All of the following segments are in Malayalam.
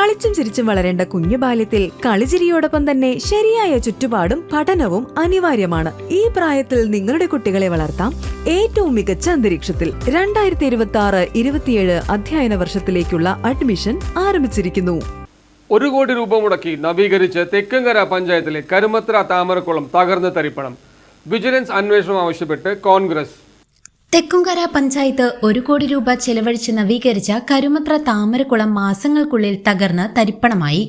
കളിച്ചും ചിരിച്ചും വളരേണ്ട കുഞ്ഞു ബാല്യത്തിൽ കളിചിരിയോടൊപ്പം തന്നെ ശരിയായ ചുറ്റുപാടും പഠനവും അനിവാര്യമാണ്. ഈ പ്രായത്തിൽ നിങ്ങളുടെ കുട്ടികളെ വളർത്താം ഏറ്റവും മികച്ച അന്തരീക്ഷത്തിൽ. രണ്ടായിരത്തി ഇരുപത്തി ആറ് ഇരുപത്തിയേഴ് അധ്യയന വർഷത്തിലേക്കുള്ള അഡ്മിഷൻ ആരംഭിച്ചിരിക്കുന്നു. ഒരു കോടി രൂപ മുടക്കി നവീകരിച്ച് തെക്കങ്കര പഞ്ചായത്തിലെ കരുമത്ര താമരക്കുളം തകർന്ന് തരിപ്പണം. വിജിലൻസ് അന്വേഷണം ആവശ്യപ്പെട്ട് കോൺഗ്രസ്. തെക്കുംകര പഞ്ചായത്ത് ഒരു കോടി രൂപ ചെലവഴിച്ച് നവീകരിച്ച കരുമത്ര താമരക്കുളം മാസങ്ങൾക്കുള്ളിൽ തകർന്ന് തരിപ്പണമായി.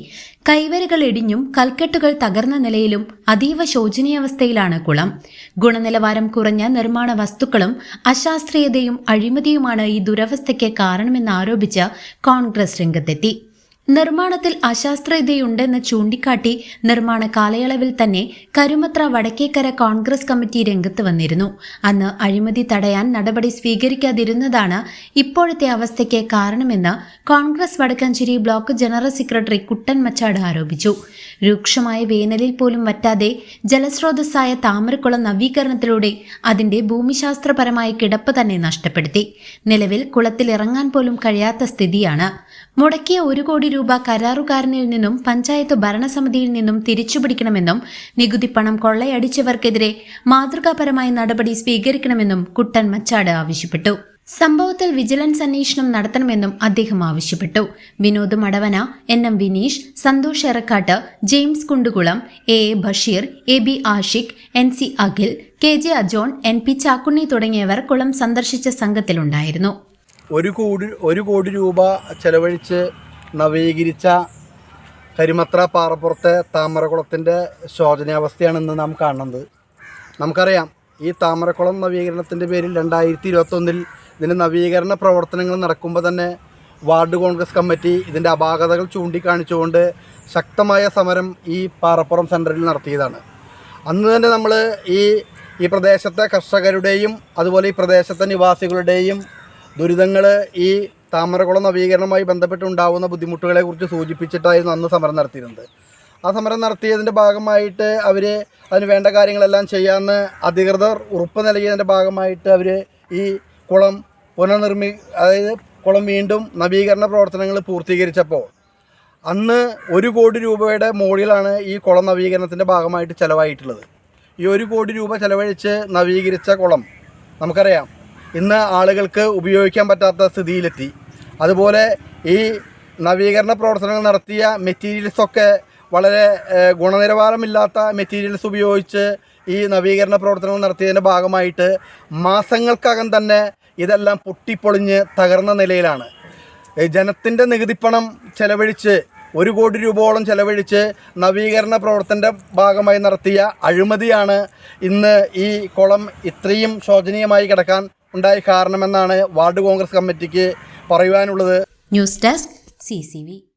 കൈവരകൾ ഇടിഞ്ഞും കൽക്കെട്ടുകൾ തകർന്ന നിലയിലും അതീവ ശോചനീയാവസ്ഥയിലാണ് കുളം. ഗുണനിലവാരം കുറഞ്ഞ നിർമ്മാണ വസ്തുക്കളും അശാസ്ത്രീയതയും അഴിമതിയുമാണ് ഈ ദുരവസ്ഥയ്ക്ക് കാരണമെന്നാരോപിച്ച് കോൺഗ്രസ് രംഗത്തെത്തി. നിർമ്മാണത്തിൽ അശാസ്ത്രീയതയുണ്ടെന്ന് ചൂണ്ടിക്കാട്ടി നിർമ്മാണ കാലയളവിൽ തന്നെ കരുമത്ര വടക്കേക്കര കോൺഗ്രസ് കമ്മിറ്റി രംഗത്ത് വന്നിരുന്നു. അന്ന് അഴിമതി തടയാൻ നടപടി സ്വീകരിക്കാതിരുന്നതാണ് ഇപ്പോഴത്തെ അവസ്ഥയ്ക്ക് കാരണമെന്ന് Congress Vadakkanchery block general secretary Kuttan Machad ആരോപിച്ചു. രൂക്ഷമായ വേനലിൽ പോലും വറ്റാതെ ജലസ്രോതസ്സായ താമരക്കുളം നവീകരണത്തിലൂടെ അതിന്റെ ഭൂമിശാസ്ത്രപരമായ കിടപ്പ് തന്നെ നഷ്ടപ്പെടുത്തി. നിലവിൽ കുളത്തിൽ ഇറങ്ങാൻ പോലും കഴിയാത്ത സ്ഥിതിയാണ്. മുടക്കിയ ഒരു കോടി രൂപ കരാറുകാരനിൽ നിന്നും പഞ്ചായത്ത് ഭരണസമിതിയിൽ നിന്നും തിരിച്ചുപിടിക്കണമെന്നും നികുതി പണം കൊള്ളയടിച്ചവർക്കെതിരെ മാതൃകാപരമായ നടപടി സ്വീകരിക്കണമെന്നും കുട്ടൻ മച്ചാട് ആവശ്യപ്പെട്ടു. സംഭവത്തിൽ വിജിലൻസ് അന്വേഷണം നടത്തണമെന്നും അദ്ദേഹം ആവശ്യപ്പെട്ടു. Vinod Madavana N M Vineesh Santhosh Erakkatt James Kundukulam A A Basheer A B Ashiq N C Akhil K J Ajon N P Chakkunni തുടങ്ങിയവർ കുളം സന്ദർശിച്ച സംഘത്തിലുണ്ടായിരുന്നു. ഒരു കോടി ഒരു കോടി രൂപ ചെലവഴിച്ച് നവീകരിച്ച കരിമത്ര പാറപ്പുറത്തെ താമരക്കുളത്തിന്റെ ശോചനീയാവസ്ഥയാണ് ഇന്ന് നാം കാണുന്നത്. നമുക്കറിയാം ഈ താമരക്കുളം നവീകരണത്തിന്റെ പേരിൽ രണ്ടായിരത്തി ഇരുപത്തൊന്നിൽ ഇതിന്റെ നവീകരണ പ്രവർത്തനങ്ങൾ നടക്കുമ്പോൾ തന്നെ വാർഡ് കോൺഗ്രസ് കമ്മിറ്റി ഇതിന്റെ അപാകതകൾ ചൂണ്ടിക്കാണിച്ചുകൊണ്ട് ശക്തമായ സമരം ഈ പാറപ്പുറം സെന്ററിൽ നടത്തിയതാണ്. അന്ന് തന്നെ നമ്മൾ ഈ ഈ പ്രദേശത്തെ കർഷകരുടെയും അതുപോലെ ഈ പ്രദേശത്തെ നിവാസികളുടെയും ദുരിതങ്ങൾ ഈ താമരകുളം നവീകരണവുമായി ബന്ധപ്പെട്ടുണ്ടാകുന്ന ബുദ്ധിമുട്ടുകളെക്കുറിച്ച് സൂചിപ്പിച്ചിട്ടായിരുന്നു അന്ന് സമരം നടത്തിയിരുന്നത്. ആ സമരം നടത്തിയതിന്റെ ഭാഗമായിട്ട് അവർ അതിന് വേണ്ട കാര്യങ്ങളെല്ലാം ചെയ്യാമെന്ന് അധികൃതർ ഉറപ്പ് നൽകിയതിന്റെ ഭാഗമായിട്ട് അവർ ഈ കുളം പുനർനിർമ്മി അതായത് കുളം വീണ്ടും നവീകരണ പ്രവർത്തനങ്ങൾ പൂർത്തീകരിച്ചപ്പോൾ അന്ന് ഒരു കോടി രൂപയുടെ മുകളിലാണ് ഈ കുളം നവീകരണത്തിന്റെ ഭാഗമായിട്ട് ചിലവായിട്ടുള്ളത്. ഈ ഒരു കോടി രൂപ ചിലവഴിച്ച് നവീകരിച്ച കുളം നമുക്കറിയാം. ഇന്ന് ആളുകൾക്ക് ഉപയോഗിക്കാൻ പറ്റാത്ത സ്ഥിതിയിലെത്തി. അതുപോലെ ഈ നവീകരണ പ്രവർത്തനങ്ങൾ നടത്തിയ മെറ്റീരിയൽസൊക്കെ വളരെ ഗുണനിലവാരമില്ലാത്ത മെറ്റീരിയൽസ് ഉപയോഗിച്ച് ഈ നവീകരണ പ്രവർത്തനങ്ങൾ നടത്തിയതിന്റെ ഭാഗമായിട്ട് മാസങ്ങൾക്കകം തന്നെ ഇതെല്ലാം പൊട്ടിപ്പൊളിഞ്ഞ് തകർന്ന നിലയിലാണ്. ജനത്തിന്റെ നികുതിപ്പണം ചെലവഴിച്ച് ഒരു കോടി രൂപയോളം ചെലവഴിച്ച് നവീകരണ പ്രവർത്തനത്തിന്റെ ഭാഗമായി നടത്തിയ അഴിമതിയാണ് ഇന്ന് ഈ കുളം ഇത്രയും ശോചനീയമായി കിടക്കാൻ ഉണ്ടായ കാരണമെന്നാണ് വാർഡ് കോൺഗ്രസ് കമ്മിറ്റിക്ക് പറയുവാനുള്ളത്. News desk C